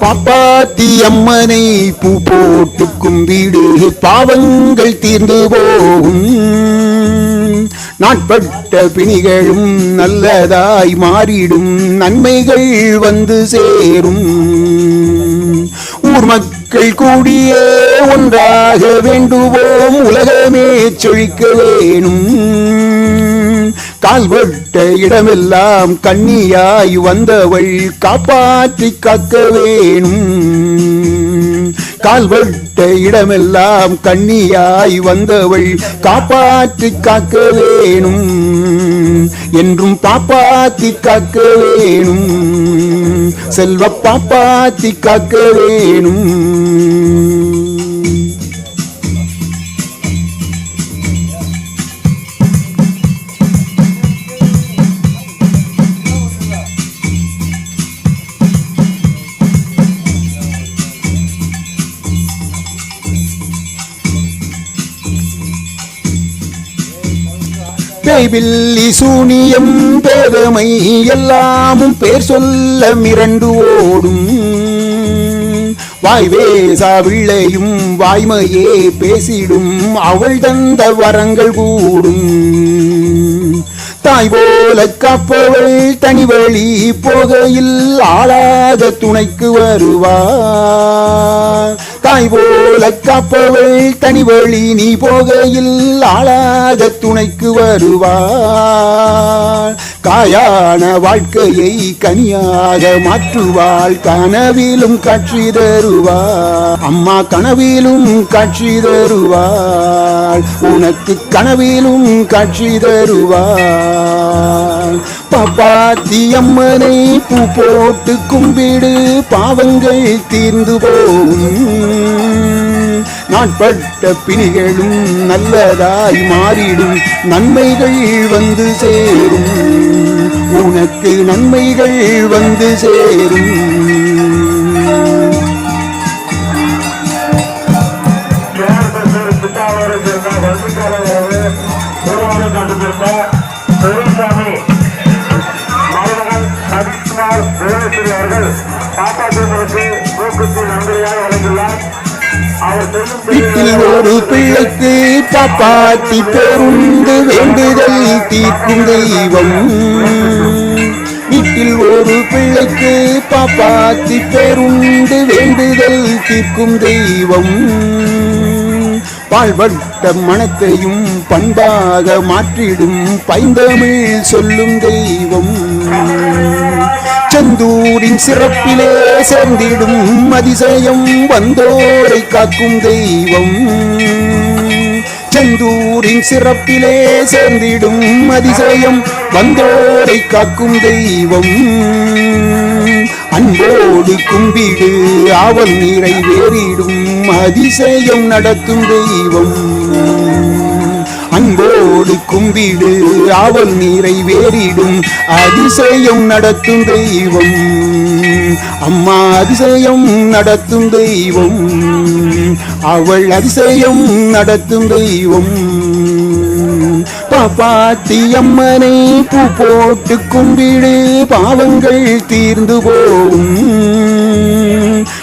பாப்பாத்தி அம்மனை பூ போட்டு கும்பிடு பாவங்கள் தீர்ந்து போகும். நாட்பட்ட பிணிகளும் நல்லதாய் மாறிடும். நன்மைகள் வந்து சேரும். ஊர் மக்கள் கூடியே ஒன்றாக வேண்டுவோம். உலகமே சொழிக்க வேணும். கால்வட்ட இடமெல்லாம் கண்ணியாய் வந்தவள் காப்பாற்றி காக்க வேணும். கால்வட்ட இடமெல்லாம் கண்ணியாய் வந்தவள் காப்பாற்றி காக்க வேணும். என்றும் பாப்பாத்தி காக்க வேணும். செல்வ பாப்பாத்தி காக்க வேணும். பேய்பில்லி சூனியம் பேதமை எல்லாமும் பேர் சொல்ல மிரண்டு ஓடும். வாய் வேசா வாய்மையே பேசிடும். அவள் தந்த வரங்கள் கூடும். தாய் போல காப்பவள் தனிவழி போகையில் ஆளாத துணைக்கு வருவார். தாய் போல காப்பவள் தனிவழி நீ போகையில் ஆளாத துணைக்கு வருவாள். காயான வாழ்க்கையை கனியாக மாற்றுவாள் கனவிலும் காட்சி தருவாள். அம்மா கனவிலும் காட்சி தருவாள் உனக்கு கனவிலும் காட்சி தருவாள். பாப்பாத்தி அம்மனை பூ போட்டு கும்பிடு பாவங்கள் தீர்ந்து போகும். நாட்பட்ட பிணிகளும் நல்லதாய் மாறிடும் நன்மைகள் வந்து சேரும். உனக்கு நன்மைகள் வந்து சேரும். வீட்டில் ஒரு பிள்ளைக்கு பாப்பாத்தி பேருந்து வேண்டுதல் தீர்க்கும் தெய்வம். வீட்டில் ஒரு பிள்ளைக்கு பாப்பாத்தி பேருந்து வேண்டுதல் தீர்க்கும் தெய்வம். பால்பட்ட மனத்தையும் பண்பாக மாற்றிடும் பைந்தமிழ் சொல்லும் தெய்வம். செந்தூரின் சிறப்பிலே சேர்ந்திடும் அதிசயம் வந்தோரை காக்கும் தெய்வம். செந்தூரின் சிறப்பிலே சேர்ந்திடும் அதிசயம் வந்தோரை காக்கும் தெய்வம். அன்போடு கும்பிடு அவன் நிறைவேறிடும் அதிசயம் நடத்தும் தெய்வம். கும்பிடு ஆவல் நிறைவேறிடும் அதிசயம் நடத்தும் தெய்வம். அம்மா அதிசயம் நடத்தும் தெய்வம். அவள் அதிசயம் நடத்தும் தெய்வம். பாப்பாத்தி அம்மனை பூ போட்டு கும்பிடு பாவங்கள் தீர்ந்து போகும்.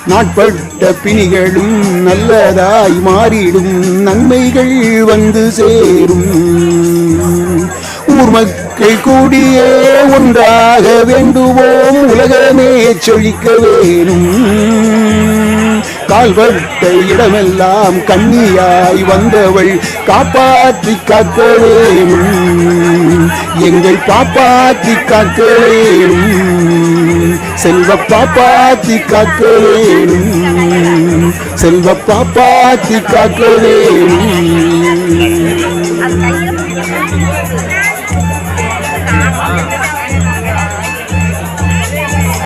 நாட்பட்ட பிணிகளும் நல்லதாய் மாறிடும். நன்மைகள் வந்து சேரும். ஊர் மக்கள் கூடியே ஒன்றாக வேண்டுவோம். உலகமே சொழிக்க வேணும். கால்பட்ட இடமெல்லாம் கண்ணியாய் வந்தவள் காப்பாற்றி காக்க வேணும். எங்கள் காப்பாற்றி காக்க வேணும். செல்வ பாப்பாத்தி காக்க வேணும் செல்வ பாப்பாத்தி காக்க வேணும்